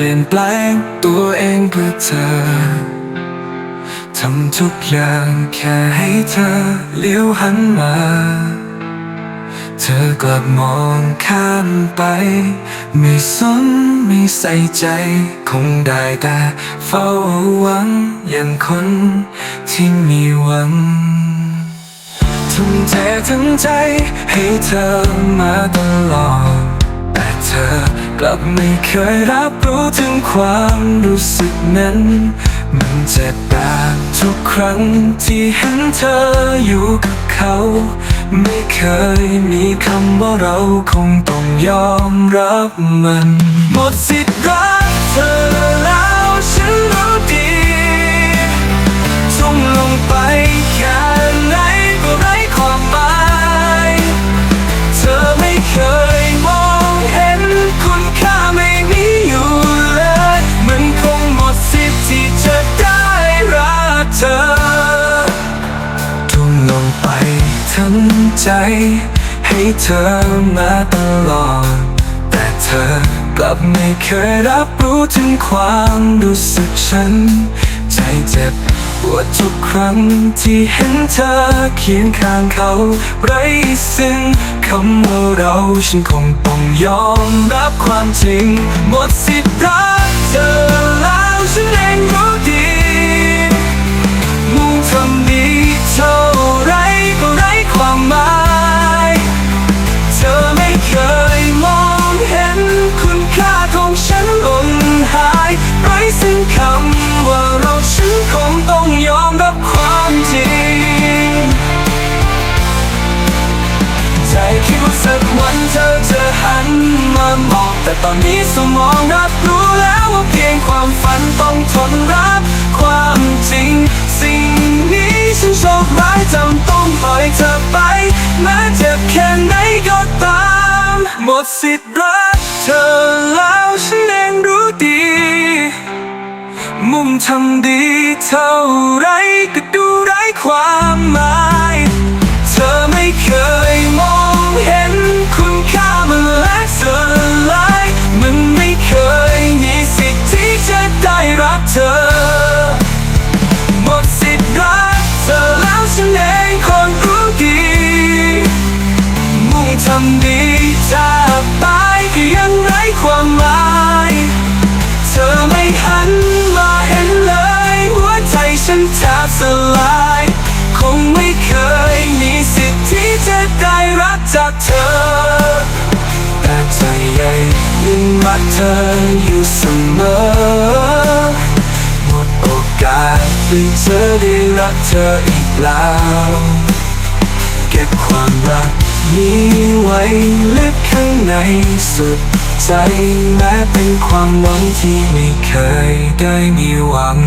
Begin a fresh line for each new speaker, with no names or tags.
ปลี่ยนแปลงตัวเองเพื่อเธอ ทำทุกอย่างแค่ให้เธอเลี้ยวหันมา เธอกลับมองข้ามไป ไม่สนไม่ใส่ใจ คงได้แต่เฝ้าหวังอย่างคนที่มีหวังทุ่มเททั้งใจให้เธอมาตลอด แต่เธอกลับไม่เคยรับรู้ถึงความรู้สึกนั้น มันเจ็บแบบทุกครั้งที่เห็นเธออยู่กับเขา ไม่เคยมีคำว่าเราคงต้องยอมรับมัน หมดสิทธิ์รักเธอ ใจให้เธอมาตลอด แต่เธอกลับไม่เคยรับรู้ถึงความรู้สึกฉัน ใจเจ็บปวดทุกครั้งที่เห็นเธอเคียงข้างเขาไร้ซึ่งคำว่าเราฉันคงต้องยอมรับความจริง หมดสิทธิ์รักเธอแล้วฉันเองรู้ มอง แต่ตอนนี้สมองรับรู้แล้วว่าเพียงความฝันต้องทนรับ ความจริง สิ่งนี้ฉันโชคร้ายจำต้องปล่อยเธอไปแม้เจ็บแค่ไหนก็ตาม หมดสิทธิ์รักเธอแล้วฉันเองรู้ดี มุ่งทำดีเท่าไรก็ดูไร้ความหมาย มุ่งทำดีจากตายก็ยังไร้ความหมาย เธอไม่หันมาเห็นเลย หัวใจฉันแทบสลาย คงไม่เคยมีสิทธิ์ที่จะได้รักจากเธอ แต่ใจใหญ่ยังรักเธออยู่เสมอ หมดโอกาสได้เธอได้รักเธออีกแล้ว เก็บความรัก มีไว้ลึกข้างในสุดใจแม้เป็นความหวังที่ไม่เคยได้มีหวัง